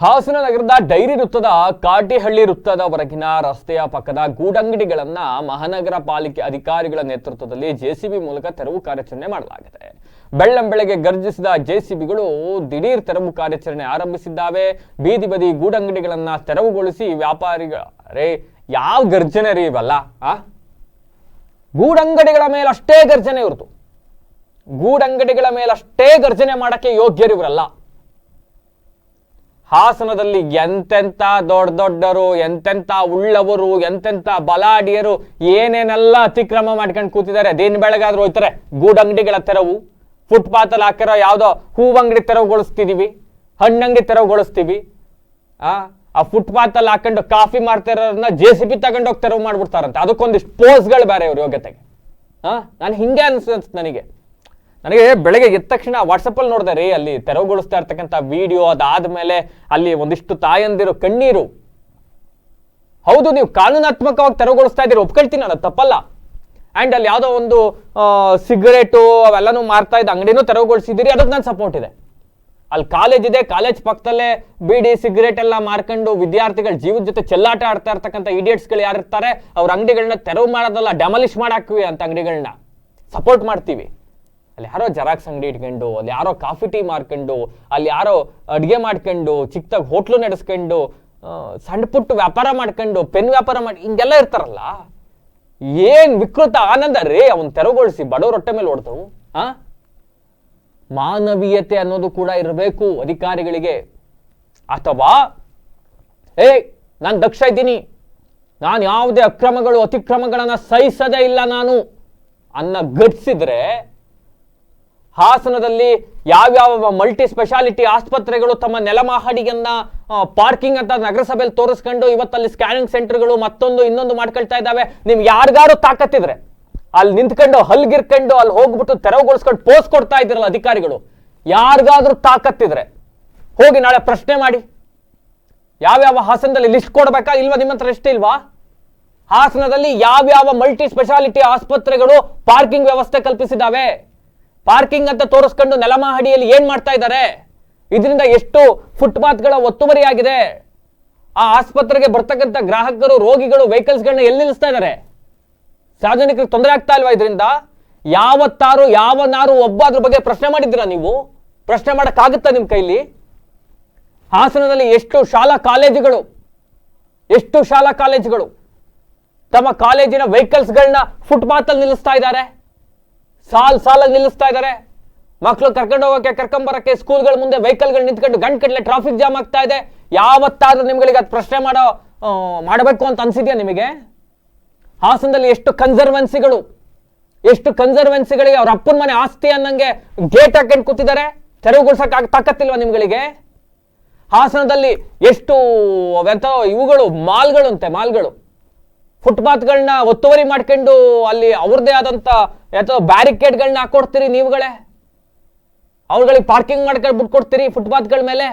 ಹಾಸನ ನಗರದ ಡೈರಿ ವೃತ್ತದ ಕಾಟಿಹಳ್ಳಿ ವೃತ್ತದವರೆಗಿನ ರಸ್ತೆಯ ಪಕ್ಕದ ಗೂಡಂಗಡಿಗಳನ್ನ ಮಹಾನಗರ ಪಾಲಿಕೆ ಅಧಿಕಾರಿಗಳ ನೇತೃತ್ವದಲ್ಲಿ ಜೆಸಿಬಿ ಮೂಲಕ ತೆರವು ಕಾರ್ಯಾಚರಣೆ ಮಾಡಲಾಗಿದೆ. ಬೆಳ್ಳಂಬೆಳಗ್ಗೆ ಗರ್ಜಿಸಿದ ಜೆಸಿಬಿಗಳು ದಿಢೀರ್ ತೆರವು ಕಾರ್ಯಾಚರಣೆ ಆರಂಭಿಸಿದ್ದಾವೆ. ಬೀದಿ ಬದಿ ಗೂಡಂಗಡಿಗಳನ್ನ ತೆರವುಗೊಳಿಸಿ ವ್ಯಾಪಾರಿಗಳೇ, ಯಾವ ಗರ್ಜನೆ ರೀ ಇವಲ್ಲ, ಆ? ಗೂಡಂಗಡಿಗಳ ಮೇಲಷ್ಟೇ ಗರ್ಜನೆ ಇವ್ರದು. ಗೂಡಂಗಡಿಗಳ ಮೇಲಷ್ಟೇ ಗರ್ಜನೆ ಮಾಡಕ್ಕೆ ಯೋಗ್ಯರಿವರಲ್ಲ ಹಾಸನದಲ್ಲಿ ಎಂತೆಂಥ ದೊಡ್ಡ ದೊಡ್ಡರು ಎಂತೆಂಥ ಉಳ್ಳವರು ಎಂತೆಂಥ ಬಲಾಡಿಯರು ಏನೇನೆಲ್ಲ ಅತಿಕ್ರಮ ಮಾಡ್ಕೊಂಡು ಕೂತಿದ್ದಾರೆ. ದಿನ ಬೆಳಗಾದ್ರೂ ಹೋಯ್ತಾರೆ, ಗೂಡಂಗಡಿಗಳ ತೆರವು ಫುಟ್ಪಾತ್ ಅಲ್ಲಿ ಹಾಕಿರೋ ಯಾವುದೋ ಹೂವಂಗಡಿ ತೆರವುಗೊಳಿಸ್ತಿದ್ದೀವಿ ಹಣ್ಣಂಗಡಿ ತೆರವುಗೊಳಿಸ್ತೀವಿ, ಆ ಆ ಫುಟ್ಪಾತ್ ಅಲ್ಲಿ ಹಾಕೊಂಡು ಕಾಫಿ ಮಾಡ್ತಿರೋರನ್ನ ಜೆ ಸಿ ಬಿ ತಗೊಂಡೋಗಿ ತೆರವು ಮಾಡ್ಬಿಡ್ತಾರಂತೆ. ಅದಕ್ಕೊಂದಿಷ್ಟು ಪೋಸ್ಗಳು ಬೇರೆ ಇವ್ರ ಯೋಗ್ಯತೆಗೆ. ಹಾಂ ನಾನು ಹಿಂಗೆ ಅನ್ಸುತ್ತೆ ನನಗೆ. ನನಗೆ ಬೆಳಗ್ಗೆ ಎದ್ದ ತಕ್ಷಣ ವಾಟ್ಸಪ್ಪಲ್ಲಿ ನೋಡಿದೆ, ರೀ, ಅಲ್ಲಿ ತೆರವುಗೊಳಿಸ್ತಾ ಇರ್ತಕ್ಕಂಥ ವಿಡಿಯೋ ಅದಾದ್ಮೇಲೆ ಅಲ್ಲಿ ಒಂದಿಷ್ಟು ತಾಯಂದಿರು ಕಣ್ಣೀರು. ಹೌದು, ನೀವು ಕಾನೂನಾತ್ಮಕವಾಗಿ ತೆರವುಗೊಳಿಸ್ತಾ ಇದ್ದೀರಿ, ಒಪ್ಕೊಳ್ತೀನಿ ನಾನು, ತಪ್ಪಲ್ಲ. ಆ್ಯಂಡ್ ಅಲ್ಲಿ ಯಾವುದೋ ಒಂದು ಸಿಗರೇಟು ಅವೆಲ್ಲನೂ ಮಾರ್ತಾ ಇದ್ದ ಅಂಗಡಿನೂ ತೆರವುಗೊಳಿಸಿದ್ದೀರಿ, ಅದಕ್ಕೆ ನಾನು ಸಪೋರ್ಟ್ ಇದೆ. ಅಲ್ಲಿ ಕಾಲೇಜ್ ಇದೆ ಕಾಲೇಜ್ ಪಕ್ಕದಲ್ಲೇ ಬೀಡಿ, ಸಿಗರೇಟ್ ಎಲ್ಲ ಮಾರ್ಕೊಂಡು ವಿದ್ಯಾರ್ಥಿಗಳ ಜೀವದ ಜೊತೆ ಚೆಲ್ಲಾಟ ಆಡ್ತಾ ಇರ್ತಕ್ಕಂಥ ಇಡಿಯಟ್ಸ್ಗಳು ಯಾರಿರ್ತಾರೆ, ಅವ್ರ ಅಂಗಡಿಗಳನ್ನ ತೆರವು ಮಾಡೋದಲ್ಲ ಡೆಮಾಲಿಷ್ ಮಾಡಾಕ್ವಿ ಅಂತ ಅಂಗಡಿಗಳನ್ನ. ಸಪೋರ್ಟ್ ಮಾಡ್ತೀವಿ. ಅಲ್ಲಿ ಯಾರೋ ಜೆರಾಕ್ಸ್ ಅಂಗಡಿ ಇಟ್ಕೊಂಡು, ಅಲ್ಲಿ ಯಾರೋ ಕಾಫಿ ಟೀ ಮಾರ್ಕೊಂಡು, ಅಲ್ಲಿ ಯಾರೋ ಅಡುಗೆ ಮಾಡ್ಕೊಂಡು ಚಿಕ್ಕದಾಗಿ ಹೋಟ್ಲು ನಡೆಸ್ಕೊಂಡು ಸಣ್ಣ ಪುಟ್ಟ ವ್ಯಾಪಾರ ಮಾಡ್ಕೊಂಡು, ಪೆನ್ ವ್ಯಾಪಾರ ಮಾಡಿ, ಹಿಂಗೆಲ್ಲ ಇರ್ತಾರಲ್ಲ? ಏನ್ ವಿಕೃತ ಆನಂದ ರೀ, ಅವನ್ ತೆರವುಗೊಳಿಸಿ ಬಡವ್ರ ಹೊಟ್ಟೆ ಮೇಲೆ ಓಡ್ತವು ಆ? ಮಾನವೀಯತೆ ಅನ್ನೋದು ಕೂಡ ಇರಬೇಕು ಅಧಿಕಾರಿಗಳಿಗೆ. ಅಥವಾ, ಏ, ನಾನು ದಕ್ಷ ಇದ್ದೀನಿ. ನಾನು ಯಾವುದೇ ಅಕ್ರಮಗಳು, ಅತಿಕ್ರಮಗಳನ್ನ ಸಹಿಸದೇ ಇಲ್ಲ ನಾನು. ಅನ್ನ ಗಟ್ಸಿದ್ರೆ ಹಾಸನದಲ್ಲಿ ಯಾವ್ಯಾವ ಮಲ್ಟಿ ಸ್ಪೆಷಾಲಿಟಿ ಆಸ್ಪತ್ರೆಗಳು ತಮ್ಮ ನೆಲಮಹಡಿಯನ್ನ ಪಾರ್ಕಿಂಗ್ ಅಂತ ನಗರಸಭೆಯಲ್ಲಿ ತೋರಿಸ್ಕೊಂಡು ಇವತ್ತಲ್ಲಿ ಸ್ಕ್ಯಾನಿಂಗ್ ಸೆಂಟರ್ಗಳು ಮತ್ತೊಂದು ಇನ್ನೊಂದು ಮಾಡ್ಕೊಳ್ತಾ ಇದ್ದಾವೆ. ನಿಮ್ಗೆ ಯಾರಿಗಾರು ತಾಕತ್ತಿದ್ರೆ, ಅಲ್ಲಿ ನಿಂತ್ಕೊಂಡು, ಹಲ್ಗಿರ್ಕೊಂಡು, ಅಲ್ಲಿ ಹೋಗ್ಬಿಟ್ಟು ತೆರವುಗೊಳಿಸ್ಕೊಂಡು ಪೋಸ್ಟ್ ಕೊಡ್ತಾ ಇದ್ರಲ್ಲ ಅಧಿಕಾರಿಗಳು, ಯಾರಿಗಾದ್ರೂ ತಾಕತ್ತಿದ್ರೆ, ಹೋಗಿ ನಾಳೆ ಪ್ರಶ್ನೆ ಮಾಡಿ. ಯಾವ್ಯಾವ ಹಾಸನದಲ್ಲಿ ಲಿಸ್ಟ್ ಕೊಡ್ಬೇಕಾ? ಇಲ್ವಾ ನಿಮ್ಮ ಹತ್ರ ಲಿಸ್ಟ್ ಇಲ್ವಾ? ಹಾಸನದಲ್ಲಿ ಯಾವ್ಯಾವ ಮಲ್ಟಿ ಸ್ಪೆಷಾಲಿಟಿ ಆಸ್ಪತ್ರೆಗಳು ಪಾರ್ಕಿಂಗ್ ವ್ಯವಸ್ಥೆ ಕಲ್ಪಿಸಿದಾವೆ ಪಾರ್ಕಿಂಗ್ ಅಂತ ತೋರಿಸ್ಕೊಂಡು ನೆಲಮಹಡಿಯಲ್ಲಿ ಏನ್ ಮಾಡ್ತಾ ಇದ್ದಾರೆ? ಇದರಿಂದ ಎಷ್ಟು ಫುಟ್ಪಾತ್ಗಳ ಒತ್ತುವರಿ ಆಗಿದೆ? ಆ ಆಸ್ಪತ್ರೆಗೆ ಬರ್ತಕ್ಕಂಥ ಗ್ರಾಹಕರು, ರೋಗಿಗಳು ವೆಹಿಕಲ್ಸ್ಗಳನ್ನ ಎಲ್ಲಿ ನಿಲ್ಲಿಸ್ತಾ ಇದ್ದಾರೆ? ಸಾರ್ವಜನಿಕರಿಗೆ ತೊಂದರೆ ಆಗ್ತಾ ಇಲ್ವಾ ಇದರಿಂದ? ಯಾವತ್ತಾರು, ಯಾವನಾರು ಒಬ್ಬ ಅದ್ರ ಬಗ್ಗೆ ಪ್ರಶ್ನೆ ಮಾಡಿದ್ದೀರಾ ನೀವು? ಪ್ರಶ್ನೆ ಮಾಡಕ್ಕಾಗುತ್ತಾ ನಿಮ್ಮ ಕೈಲಿ? ಹಾಸನದಲ್ಲಿ ಎಷ್ಟು ಶಾಲಾ ಕಾಲೇಜುಗಳು? ಎಷ್ಟು ಶಾಲಾ ಕಾಲೇಜುಗಳು? ತಮ್ಮ ಕಾಲೇಜಿನ ವೆಹಿಕಲ್ಸ್ಗಳನ್ನ ಫುಟ್ಪಾತ್ ಅಲ್ಲಿ ನಿಲ್ಲಿಸ್ತಾ ಇದ್ದಾರೆ. ಸಾಲ್ ಸಾಲಾಗಿ ನಿಲ್ಲಿಸ್ತಾ ಇದ್ದಾರೆ. ಮಕ್ಕಳು ಕರ್ಕೊಂಡು ಹೋಗೋಕೆ ಕರ್ಕೊಂಬರಕ್ಕೆ ಸ್ಕೂಲ್ಗಳ ಮುಂದೆ ವೆಹಿಕಲ್ಗಳು ನಿಂತ್ಕೊಂಡು ಗಂಟು ಕಟ್ಲೆ ಟ್ರಾಫಿಕ್ ಜಾಮ್ ಆಗ್ತಾ ಇದೆ. ಯಾವತ್ತಾದ್ರೂ ನಿಮ್ಗಳಿಗೆ ಅದು ಪ್ರಶ್ನೆ ಮಾಡೋ ಮಾಡಬೇಕು ಅಂತ ಅನ್ಸಿದ್ಯಾ ನಿಮಗೆ? ಹಾಸನದಲ್ಲಿ ಎಷ್ಟು ಕನ್ಸರ್ವೆನ್ಸಿಗಳು ಎಷ್ಟು ಕನ್ಸರ್ವೆನ್ಸಿಗಳಿಗೆ ಅವ್ರ ಅಪ್ಪನ ಮನೆ ಆಸ್ತಿ ಅನ್ನಂಗೆ ಗೇಟ್ ಹಾಕೊಂಡು ಕೂತಿದ್ದಾರೆ. ತೆರವುಗೊಳಿಸಕ್ ತಾಕತ್ತಿಲ್ವಾ ನಿಮ್ಗಳಿಗೆ? ಹಾಸನದಲ್ಲಿ ಎಷ್ಟು ಅವೆಂತ ಇವುಗಳು ಮಾಲ್ಗಳು ಅಂತೆ ಮಾಲ್ಗಳು. ಫುಟ್ಪಾತ್ಗಳನ್ನ ಒತ್ತುವರಿ ಮಾಡ್ಕೊಂಡು ಅಲ್ಲಿ ಅವ್ರದ್ದೇ ಆದಂತ ಅಥವಾ ಬ್ಯಾರಿಕೇಡ್ಗಳನ್ನ ಹಾಕೊಡ್ತೀರಿ ನೀವುಗಳೇ? ಅವ್ರಗಳಿಗೆ ಪಾರ್ಕಿಂಗ್ ಮಾಡ್ಕೊಂಡು ಬಿಟ್ಕೊಡ್ತೀರಿ ಫುಟ್ಪಾತ್ಗಳ ಮೇಲೆ?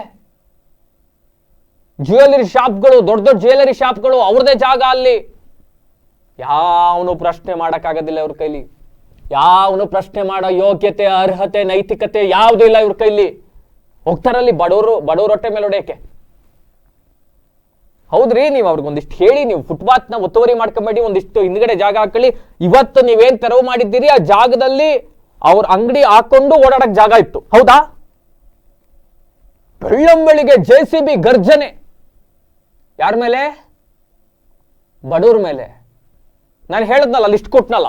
ಜ್ಯುವೆಲರಿ ಶಾಪ್ಗಳು, ದೊಡ್ಡ ದೊಡ್ಡ ಜ್ಯುವೆಲರಿ ಶಾಪ್ಗಳು ಅವ್ರದೇ ಜಾಗ ಅಲ್ಲಿ. ಯಾವನು ಪ್ರಶ್ನೆ ಮಾಡೋಕ್ಕಾಗೋದಿಲ್ಲ ಇವ್ರ ಕೈಲಿ. ಯಾವನು ಪ್ರಶ್ನೆ ಮಾಡೋ ಯೋಗ್ಯತೆ, ಅರ್ಹತೆ, ನೈತಿಕತೆ ಯಾವುದೂ ಇಲ್ಲ ಇವ್ರ ಕೈಲಿ. ಹೋಗ್ತಾರಲ್ಲಿ ಬಡವರು, ಬಡವ್ರ ಹೊಟ್ಟೆ ಮೇಲೆ ಹೊಡೆಯಕ್ಕೆ. ಹೌದ್ರಿ, ನೀವು ಅವ್ರಿಗೆ ಒಂದಿಷ್ಟು ಹೇಳಿ, ನೀವು ಫುಟ್ಪಾತ್ನ ಒತ್ತುವರಿ ಮಾಡ್ಕೊಂಬೇಡಿ, ಒಂದಿಷ್ಟು ಹಿಂದ್ಗಡೆ ಜಾಗ ಹಾಕೊಳ್ಳಿ. ಇವತ್ತು ನೀವೇನ್ ತೆರವು ಮಾಡಿದ್ದೀರಿ, ಆ ಜಾಗದಲ್ಲಿ ಅವ್ರ ಅಂಗಡಿ ಹಾಕೊಂಡು ಓಡಾಡಕ್ ಜಾಗ ಇತ್ತು. ಹೌದಾ? ಬೆಳ್ಳಂಬಳಿಗೆ ಜೆ ಸಿ ಬಿ ಗರ್ಜನೆ. ಯಾರ ಮೇಲೆ? ಬಡವ್ರ ಮೇಲೆ. ನಾನು ಹೇಳಿದ್ನಲ್ಲ, ಲಿಸ್ಟ್ ಕೊಟ್ನಲ್ಲ.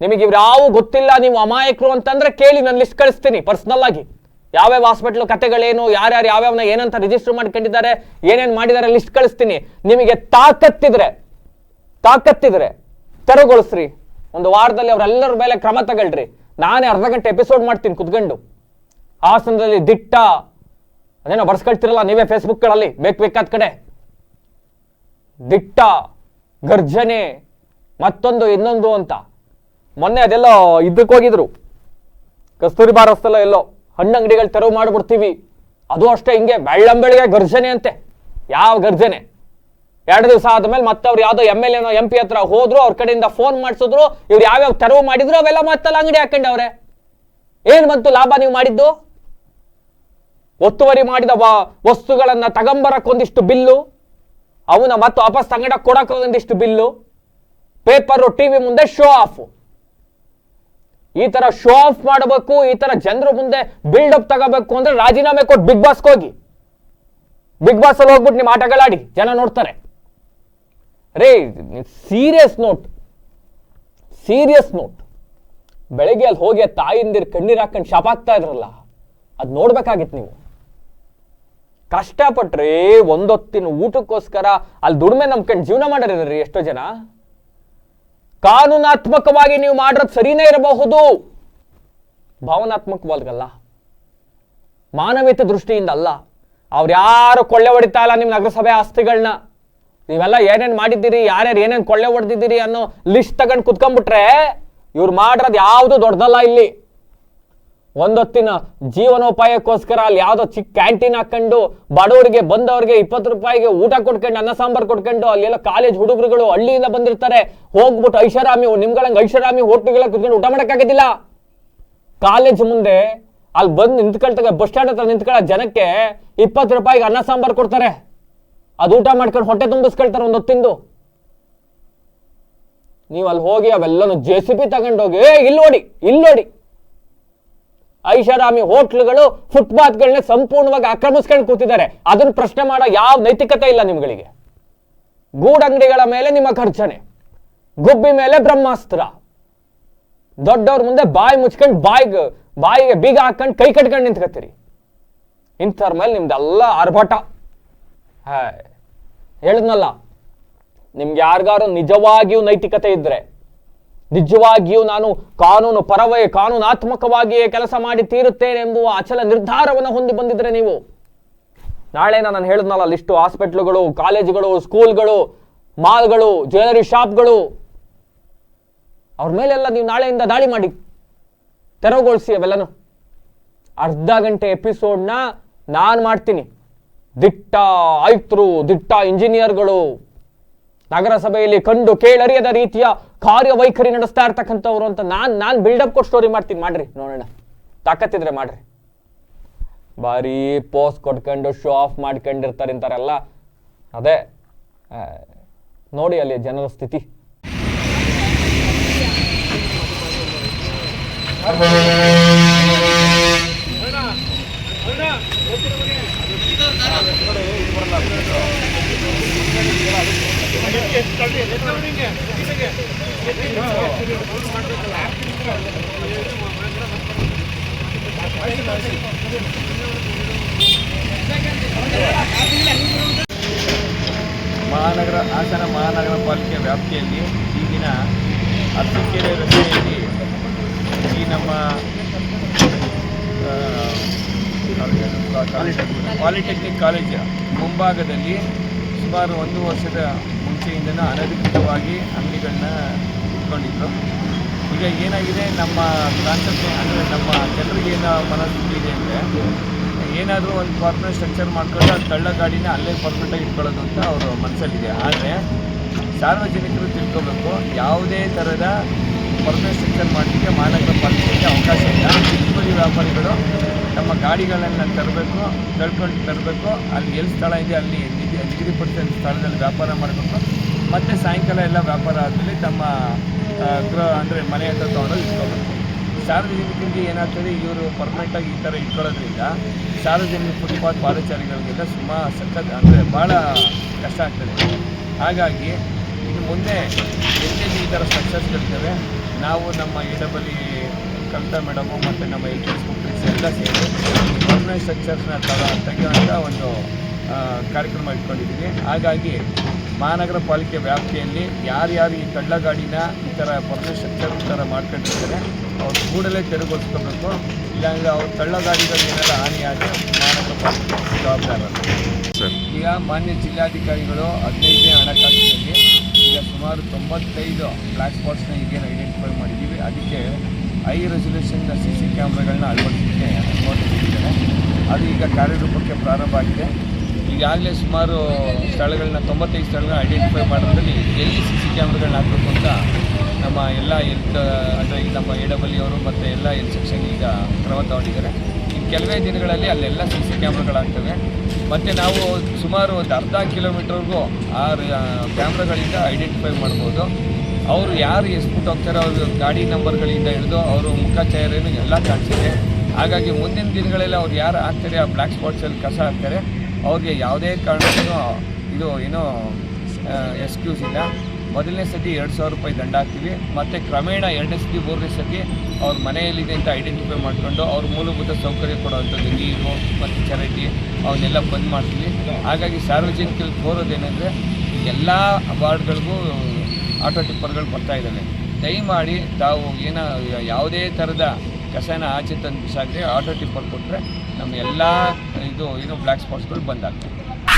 ನಿಮಗೆ ಇವ್ಯಾವು ಗೊತ್ತಿಲ್ಲ, ನೀವು ಅಮಾಯಕರು ಅಂತಂದ್ರೆ ಕೇಳಿ, ನಾನು ಲಿಸ್ಟ್ ಕಳಿಸ್ತೀನಿ, ಪರ್ಸನಲ್ ಆಗಿ. ಯಾವ್ಯಾವ ಹಾಸ್ಪಿಟ್ಲ್ ಕತೆಗಳೇನು, ಯಾರ್ಯಾರು ಯಾವ್ಯಾವನ್ನ ಏನಂತ ರಿಜಿಸ್ಟರ್ ಮಾಡ್ಕೊಂಡಿದ್ದಾರೆ, ಏನೇನ್ ಮಾಡಿದ್ದಾರೆ ಲಿಸ್ಟ್ ಕಳಿಸ್ತೀನಿ. ನಿಮಗೆ ತಾಕತ್ತಿದ್ರೆ ತಾಕತ್ತಿದ್ರೆ ತೆರವುಗೊಳಿಸ್ರಿ. ಒಂದು ವಾರದಲ್ಲಿ ಅವರೆಲ್ಲರ ಮೇಲೆ ಕ್ರಮ ತಗೊಳ್ರಿ. ನಾನೇ ಅರ್ಧ ಗಂಟೆ ಎಪಿಸೋಡ್ ಮಾಡ್ತೀನಿ ಕುತ್ಕೊಂಡು. ಹಾಸನದಲ್ಲಿ ದಿಟ್ಟ, ಅದೇನೋ ಬರ್ಸ್ಕೊಳ್ತಿರಲ್ಲ ನೀವೇ ಫೇಸ್ಬುಕ್ಗಳಲ್ಲಿ ಬೇಕು ಬೇಕಾದ ಕಡೆ. ದಿಟ್ಟ, ಗರ್ಜನೆ, ಮತ್ತೊಂದು, ಇನ್ನೊಂದು ಅಂತ. ಮೊನ್ನೆ ಅದೆಲ್ಲೋ ಇದಕ್ಕೆ ಹೋಗಿದ್ರು ಕಸ್ತೂರಿಬಾ ರಸ್ತೆಲ್ಲ ಎಲ್ಲೋ. ಹಣ್ಣು ಅಂಗಡಿಗಳು ತೆರವು ಮಾಡಿಬಿಡ್ತೀವಿ. ಅದು ಅಷ್ಟೇ, ಹಿಂಗೆ ಬೆಳ್ಳಂಬೆಳಿಗೆ ಗರ್ಜನೆ ಅಂತೆ ಯಾವ ಗರ್ಜನೆ? ಎರಡು ದಿವಸ ಆದಮೇಲೆ ಮತ್ತೆ ಅವ್ರು ಯಾವುದೋ ಎಂ ಎಲ್ ಎನೋ ಎಂ ಪಿ ಹತ್ರ ಹೋದ್ರು, ಅವ್ರ ಕಡೆಯಿಂದ ಫೋನ್ ಮಾಡಿಸಿದ್ರು, ಇವ್ರು ಯಾವ್ಯಾವ ತೆರವು ಮಾಡಿದ್ರು, ಅವೆಲ್ಲ ಮತ್ತೆಲ್ಲ ಅಂಗಡಿ ಹಾಕೊಂಡವ್ರೆ ಏನ್ ಬಂತು ಲಾಭ ನೀವು ಮಾಡಿದ್ದು? ಒತ್ತುವರಿ ಮಾಡಿದ ವಸ್ತುಗಳನ್ನ ತಗಂಬರಕ್ ಒಂದಿಷ್ಟು ಬಿಲ್ಲು ಅವನ ಮತ್ತು ವಾಪಸ್ ಸಂಗಡ ಕೊಡಕ್ಕೆ ಒಂದಿಷ್ಟು ಬಿಲ್ಲು, ಪೇಪರು, ಟಿವಿ ಮುಂದೆ ಶೋ ಆಫ್ ಈ ತರ ಶೋ ಆಫ್ ಮಾಡಬೇಕು, ಈ ತರ ಜನರ ಮುಂದೆ ಬಿಲ್ಡ್ ಅಪ್ ತಗೋಬೇಕು ಅಂದ್ರೆ ರಾಜೀನಾಮೆ ಕೊಟ್ಟು ಬಿಗ್ ಬಾಸ್ಗೆ ಹೋಗಿ. ಬಿಗ್ ಬಾಸ್ ಅಲ್ಲಿ ಹೋಗ್ಬಿಟ್ಟು ನಿಮ್ಮ ಆಟಗಳಾಡಿ, ಜನ ನೋಡ್ತಾರೆ. ರೇ ಸೀರಿಯಸ್ ನೋಟ್ ಸೀರಿಯಸ್ ನೋಟ್ ಬೆಳಗ್ಗೆ ಅಲ್ಲಿ ಹೋಗಿ ತಾಯಿಂದಿರ್ ಕಣ್ಣೀರ್ ಹಾಕೊಂಡು ಶಾಪಾಗ್ತಾ ಇದ್ರಲ್ಲ, ಅದ್ ನೋಡ್ಬೇಕಾಗಿತ್ತು ನೀವು. ಕಷ್ಟಪಟ್ರಿ ಒಂದೊತ್ತಿನ ಊಟಕ್ಕೋಸ್ಕರ ಅಲ್ಲಿ ದುಡಿಮೆ ನಂಬ್ಕೊಂಡು ಜೀವನ ಮಾಡಿದ್ರಿ ಎಷ್ಟೋ ಜನ. ಕಾನೂನಾತ್ಮಕವಾಗಿ ನೀವು ಮಾಡಿರೋದು ಸರಿನೇ ಇರಬಹುದು. ಭಾವನಾತ್ಮಕವಾಗಲ್ಲ ಮಾನವೀಯತೆ ದೃಷ್ಟಿಯಿಂದ ಅಲ್ಲ. ಅವ್ರು ಯಾರು ಕೊಳ್ಳೆ ಹೊಡಿತಾ ಇಲ್ಲ ನಿಮ್ಮ ನಗರಸಭೆ ಆಸ್ತಿಗಳನ್ನ ನೀವೆಲ್ಲ ಏನೇನು ಮಾಡಿದ್ದೀರಿ, ಯಾರ್ಯಾರು ಏನೇನು ಕೊಳ್ಳೆ ಹೊಡೆದಿದ್ದೀರಿ ಅನ್ನೋ ಲಿಸ್ಟ್ ತಗೊಂಡು ಕುತ್ಕೊಂಡ್ಬಿಟ್ರೆ ಇವ್ರು ಮಾಡಿರೋದು ಯಾವುದು ದೊಡ್ಡದಲ್ಲ ಇಲ್ಲಿ. ಒಂದೊತ್ತಿನ ಜೀವನೋಪಾಯಕ್ಕೋಸ್ಕರ ಅಲ್ಲಿ ಯಾವುದೋ ಚಿಕ್ಕ ಕ್ಯಾಂಟೀನ್ ಹಾಕೊಂಡು ಬಡವರಿಗೆ ಬಂದವರಿಗೆ ಇಪ್ಪತ್ತು ರೂಪಾಯಿಗೆ ಊಟ ಕೊಟ್ಕೊಂಡು, ಅನ್ನ ಸಾಂಬಾರ್ ಕೊಟ್ಕೊಂಡು, ಅಲ್ಲೆಲ್ಲ ಕಾಲೇಜ್ ಹುಡುಗರುಗಳು ಹಳ್ಳಿಯಿಂದ ಬಂದಿರ್ತಾರೆ. ಹೋಗ್ಬಿಟ್ಟು ಐಷಾರಾಮಿ, ನಿಮ್ಗಳಂಗೆ ಐಷಾರಾಮಿ ಹೋಟ್ಲುಗಳ ಕುತ್ಕೊಂಡು ಊಟ ಮಾಡೋಕ್ಕಾಗೋದಿಲ್ಲ. ಕಾಲೇಜ್ ಮುಂದೆ ಅಲ್ಲಿ ಬಂದು ನಿಂತ್ಕೊಳ್ತಾಗ ಬಸ್ ಸ್ಟ್ಯಾಂಡ್ ಹತ್ರ ನಿಂತ್ಕೊಳ್ಳೋ ಜನಕ್ಕೆ ಇಪ್ಪತ್ತು ರೂಪಾಯಿಗೆ ಅನ್ನ ಸಾಂಬಾರ್ ಕೊಡ್ತಾರೆ. ಅದು ಊಟ ಮಾಡ್ಕೊಂಡು ಹೊಟ್ಟೆ ತುಂಬಿಸ್ಕೊಳ್ತಾರೆ ಒಂದು ಹೊತ್ತಿಂದು ನೀವು ಅಲ್ಲಿ ಹೋಗಿ ಅವೆಲ್ಲನೂ ಜೆ ಸಿ ಪಿ ತಗೊಂಡೋಗಿ, ಏ, ಇಲ್ಲಿ ನೋಡಿ ಇಲ್ಲಿ ನೋಡಿ ಐಷಾರಾಮಿ ಹೋಟ್ಲುಗಳು ಫುಟ್ಪಾತ್ಗಳನ್ನ ಸಂಪೂರ್ಣವಾಗಿ ಆಕ್ರಮಿಸ್ಕೊಂಡು ಕೂತಿದ್ದಾರೆ. ಅದನ್ನ ಪ್ರಶ್ನೆ ಮಾಡೋ ಯಾವ ನೈತಿಕತೆ ಇಲ್ಲ ನಿಮ್ಗಳಿಗೆ? ಗೂಡಂಗಡಿಗಳ ಮೇಲೆ ನಿಮ್ಮ ಖರ್ಚನೆ ಗುಬ್ಬಿ ಮೇಲೆ ಬ್ರಹ್ಮಾಸ್ತ್ರ. ದೊಡ್ಡವ್ರ ಮುಂದೆ ಬಾಯಿ ಮುಚ್ಕೊಂಡು ಬಾಯಿಗೆ ಬಾಯಿಗೆ ಬೀಗ ಹಾಕೊಂಡು ಕೈ ಕಟ್ಕೊಂಡು ನಿಂತ್ಕತ್ತೀರಿ ಇಂಥವ್ರ ಮೇಲೆ ನಿಮ್ದೆಲ್ಲ ಆರ್ಭಟ. ಹೇಳಿದ್ನಲ್ಲ, ನಿಮ್ಗೆ ಯಾರಿಗಾರು ನಿಜವಾಗಿಯೂ ನೈತಿಕತೆ ಇದ್ರೆ ನಿಜವಾಗಿಯೂ ನಾನು ಕಾನೂನು ಪರವೇ, ಕಾನೂನಾತ್ಮಕವಾಗಿಯೇ ಕೆಲಸ ಮಾಡಿ ತೀರುತ್ತೇನೆ ಎಂಬುವ ಅಚಲ ನಿರ್ಧಾರವನ್ನು ಹೊಂದಿ ಬಂದಿದ್ರೆ ನೀವು. ನಾಳೆ ನಾನು ಹೇಳಿದ್ನಲ್ಲ, ಲಿಸ್ಟು ಹಾಸ್ಪಿಟ್ಲುಗಳು, ಕಾಲೇಜುಗಳು, ಸ್ಕೂಲ್ಗಳು, ಮಾಲ್ಗಳು, ಜ್ಯುವೆಲರಿ ಶಾಪ್ಗಳು. ಅವ್ರ ಮೇಲೆಲ್ಲ ನೀವು ನಾಳೆಯಿಂದ ದಾಳಿ ಮಾಡಿ, ತೆರವುಗೊಳಿಸಿ ಅವೆಲ್ಲನೂ. ಅರ್ಧ ಗಂಟೆ ಎಪಿಸೋಡ್ನ ನಾನು ಮಾಡ್ತೀನಿ. ದಿಟ್ಟ ಆಯುಕ್ತರು, ದಿಟ್ಟ ಇಂಜಿನಿಯರ್ಗಳು ನಗರಸಭೆಯಲ್ಲಿ ಕಂಡು ಕೇಳರಿಯದ ರೀತಿಯ ಕಾರ್ಯವೈಖರಿ ನಡೆಸ್ತಾ ಇರ್ತಕ್ಕಂಥವ್ರು ಅಂತ ನಾನು ನಾನು ಬಿಲ್ಡಪ್ ಕೊಟ್ಟು ಸ್ಟೋರಿ ಮಾಡ್ತೀನಿ. ಮಾಡ್ರಿ. ನೋಡೋಣ. ತಾಕತ್ತಿದ್ರೆ ಮಾಡ್ರಿ. ಬಾರಿ ಪೋಸ್ಟ್ ಕೊಟ್ಕೊಂಡು ಶೋ ಆಫ್ ಮಾಡ್ಕೊಂಡಿರ್ತಾರೆ ಇಂತಾರೆಲ್ಲ ಅದೇ ನೋಡಿ ಅಲ್ಲಿ ಜನರ ಸ್ಥಿತಿ. ಮಹಾನಗರ ಹಾಸನ ಮಹಾನಗರ ಪಾಲಿಕೆ ವ್ಯಾಪ್ತಿಯಲ್ಲಿ ಈಗಿನ ಅರಸೀಕೆರೆ ರಸ್ತೆಯಲ್ಲಿ ಈ ನಮ್ಮ ಪಾಲಿಟೆಕ್ನಿಕ್ ಕಾಲೇಜ್ ಮುಂಭಾಗದಲ್ಲಿ ಸುಮಾರು ಒಂದು ವರ್ಷದ ಮುಂಚೆಯಿಂದನೂ ಅನಧಿಕೃತವಾಗಿ ಅಂಗಡಿಗಳನ್ನ ಇಟ್ಕೊಂಡಿದ್ರು ಈಗ ಏನಾಗಿದೆ, ನಮ್ಮ ಕಾನ್ಸೆಪ್ಟ್ ಅಂದರೆ ನಮ್ಮ ಜನರಿಗೆ ಏನು ಮನಸ್ಥಿತಿ ಇದೆ ಅಂದರೆ, ಏನಾದರೂ ಒಂದು ಪರ್ಮನೆಂಟ್ ಸ್ಟ್ರಕ್ಚರ್ ಮಾಡ್ಕೊಂಡು ಅದು ತಳ್ಳ ಗಾಡಿನ ಅಲ್ಲೇ ಪರ್ಮನೆಂಟಾಗಿ ಇಟ್ಕೊಳ್ಳೋದು ಅಂತ ಅವರು ಮನಸ್ಸಲ್ಲಿದೆ. ಆದರೆ ಸಾರ್ವಜನಿಕರು ತಿಳ್ಕೋಬೇಕು, ಯಾವುದೇ ಥರದ ಪರ್ಮನೆಂಟ್ ಸ್ಟ್ರಕ್ಚರ್ ಮಾಡಲಿಕ್ಕೆ ಮಹಾನಗರ ಪಾಲಿಸಲಿಕ್ಕೆ ಅವಕಾಶ ಇಲ್ಲ. ಹೆಚ್ಚುವರಿ ವ್ಯಾಪಾರಿಗಳು ನಮ್ಮ ಗಾಡಿಗಳನ್ನು ತರಬೇಕು, ತಳ್ಕೊಂಡು ತರಬೇಕು. ಅಲ್ಲಿ ಎಲ್ಲಿ ಸ್ಥಳ ಇದೆ, ಅಲ್ಲಿ ನಿಗದಿ ನಿಗದಿಪಡಿಸಿದ ಸ್ಥಳದಲ್ಲಿ ವ್ಯಾಪಾರ ಮಾಡಬೇಕು. ಮತ್ತು ಸಾಯಂಕಾಲ ಎಲ್ಲ ವ್ಯಾಪಾರ ಆದಮೇಲೆ ತಮ್ಮ ಗೃಹ ಅಂದರೆ ಮನೆ ಹತ್ರ ತೊಗೊಂಡೋಗಿ ಇಟ್ಕೋಬೇಕು. ಸಾರ್ವಜನಿಕರಿಗೆ ಏನಾಗ್ತದೆ, ಇವರು ಪರ್ಮನೆಂಟಾಗಿ ಈ ಥರ ಇಟ್ಕೊಳ್ಳೋದ್ರಿಂದ ಸಾರ್ವಜನಿಕ ಫುಟ್ಪಾತ್ ಪಾದಚಾರಿಗಳಿಗೆಲ್ಲ ಸುಮಾ ಸಖತ್ ಅಂದರೆ ಭಾಳ ಕಷ್ಟ ಆಗ್ತದೆ. ಹಾಗಾಗಿ ಇನ್ನು ಮುಂದೆ ಎಲ್ಲೆಲ್ಲಿ ಈ ಥರ ಸ್ಟ್ರಕ್ಚರ್ಸ್ಗಳಿದ್ದಾವೆ ನಾವು ನಮ್ಮ A double E Kavitha madam ಮತ್ತು ನಮ್ಮ ಎಲ್ ಎಸ್ ಎಸ್ ಎಲ್ಲ ಸೇರಿ ಗೌರ್ಮೆಂಟ್ ಸ್ಟ್ರಕ್ಚರ್ಸ್ನ ತಗ ತೆಗೆಯುವಂಥ ಒಂದು ಕಾರ್ಯಕ್ರಮ ಇಟ್ಕೊಂಡಿದ್ದೀವಿ ಹಾಗಾಗಿ ಮಹಾನಗರ ಪಾಲಿಕೆ ವ್ಯಾಪ್ತಿಯಲ್ಲಿ ಯಾರ್ಯಾರು ಈ ತಳ್ಳಗಾಡಿನ ಈ ಥರ ಪರ್ಮನೆಂಟ್ ಸ್ಟ್ರಕ್ಚರ್ ಈ ಥರ ಮಾಡ್ಕೊಂಡಿರ್ತಾರೆ ಅವ್ರು ಕೂಡಲೇ ತೆರವುಗೊಳಿಸ್ಕೋಬೇಕು. ಇಲ್ಲಾಂದರೆ ಅವ್ರ ಕಳ್ಳ ಗಾಡಿಗಳು ಏನಾರ ಹಾನಿಯಾದರೆ ಮಹಾನಗರ ಪಾಲಿಕೆ ಜವಾಬ್ದಾರರು ಈಗ ಮಾನ್ಯ ಜಿಲ್ಲಾಧಿಕಾರಿಗಳು ಹದಿನೈದನೇ ಹಣಕಾಸಿನಲ್ಲಿ ಈಗ ಸುಮಾರು ತೊಂಬತ್ತೈದು ಬ್ಲ್ಯಾಕ್ ಸ್ಪಾಟ್ಸ್ನ ಈಗೇನು ಐಡೆಂಟಿಫೈ ಮಾಡಿದ್ದೀವಿ ಅದಕ್ಕೆ ಹೈ ರೆಸಲ್ಯೂಷನ್ ಸಿ ಸಿ ಕ್ಯಾಮ್ರಾಗಳನ್ನ ಅಳವಡಿಸಲಿಕ್ಕೆ ಅನುಮತಿ ಅದು ಈಗ ಕಾರ್ಯರೂಪಕ್ಕೆ ಪ್ರಾರಂಭ ಆಗಿದೆ. ಈಗಾಗಲೇ ಸುಮಾರು ಸ್ಥಳಗಳನ್ನ, ತೊಂಬತ್ತೈದು ಸ್ಥಳಗಳನ್ನ ಐಡೆಂಟಿಫೈ ಮಾಡೋದ್ರಲ್ಲಿ ಎಲ್ಲಿ ಸಿ ಸಿ ಕ್ಯಾಮ್ರಾಗಳನ್ನ ಹಾಕಬೇಕು ಅಂತ ನಮ್ಮ ಎಲ್ಲ ಎಲ್ತ್ ಅಂದರೆ ಈಗ ನಮ್ಮ ಎ ಡಬ್ಲ್ಯೂ ಅವರು ಮತ್ತು ಎಲ್ಲ ಎಲ್ ಸೆಕ್ಷನ್ ಈಗ ಕ್ರಮ ತಗೊಂಡಿದ್ದಾರೆ. ಇನ್ನು ಕೆಲವೇ ದಿನಗಳಲ್ಲಿ ಅಲ್ಲೆಲ್ಲ ಸಿ ಸಿ ಕ್ಯಾಮ್ರಾಗಳಾಗ್ತವೆ ಮತ್ತು ನಾವು ಸುಮಾರು ಒಂದು ಅರ್ಧ ಕಿಲೋಮೀಟರ್ಗೂ ಆ ಕ್ಯಾಮ್ರಾಗಳಿಂದ ಐಡೆಂಟಿಫೈ ಮಾಡ್ಬೋದು. ಅವರು ಯಾರು ಎಸ್ಬಿಟ್ಟು ಹೋಗ್ತಾರೋ ಅವ್ರ ಗಾಡಿ ನಂಬರ್ಗಳಿಂದ ಹಿಡಿದು ಅವರು ಮುಖ ಚೇರೇನು ಎಲ್ಲ ಕಾಣಿಸಿದೆ. ಹಾಗಾಗಿ ಮುಂದಿನ ದಿನಗಳಲ್ಲಿ ಅವ್ರು ಯಾರು ಹಾಕ್ತಾರೆ, ಆ ಬ್ಲ್ಯಾಕ್ ಸ್ಪಾಟ್ಸಲ್ಲಿ ಕಸ ಹಾಕ್ತಾರೆ, ಅವ್ರಿಗೆ ಯಾವುದೇ ಕಾರಣಕ್ಕೂ ಇದು ಏನೋ ಎಕ್ಸ್ಕ್ಯೂಸ್ ಇಲ್ಲ. ಮೊದಲನೇ ಸತಿ ಎರಡು ಸಾವಿರ ರೂಪಾಯಿ ದಂಡ ಹಾಕ್ತೀವಿ. ಮತ್ತು ಕ್ರಮೇಣ ಎರಡನೇ ಸತಿ, ಮೂರನೇ ಸತಿ ಅವ್ರ ಮನೆಯಲ್ಲಿದೆ ಅಂತ ಐಡೆಂಟಿಫೈ ಮಾಡಿಕೊಂಡು ಅವ್ರ ಮೂಲಭೂತ ಸೌಕರ್ಯ ಕೊಡುವಂಥದ್ದು ನೀರು ಮತ್ತು ಚರಂಡಿ ಅವನ್ನೆಲ್ಲ ಬಂದ್ ಮಾಡ್ತೀವಿ. ಹಾಗಾಗಿ ಸಾರ್ವಜನಿಕರಿಗೆ ಕೋರೋದೇನೆಂದರೆ ಎಲ್ಲ ವಾರ್ಡ್ಗಳಿಗೂ ಆಟೋ ಟಿಪ್ಪರ್ಗಳು ಬರ್ತಾ ಇದ್ದಾವೆ. ದಯಮಾಡಿ ತಾವು ಏನ ಯಾವುದೇ ಥರದ ಕಸನ ಆಚೆ ತಂದು ಬಿಸಾಕಿದ್ರೆ ಆಟೋ ಟಿಪ್ಪರ್ ಕೊಟ್ಟರೆ ನಮ್ಮ ಎಲ್ಲ ಇದು ಏನು ಬ್ಲ್ಯಾಕ್ ಸ್ಪಾಟ್ಸ್ಗಳು ಬಂದಾಗ್ತವೆ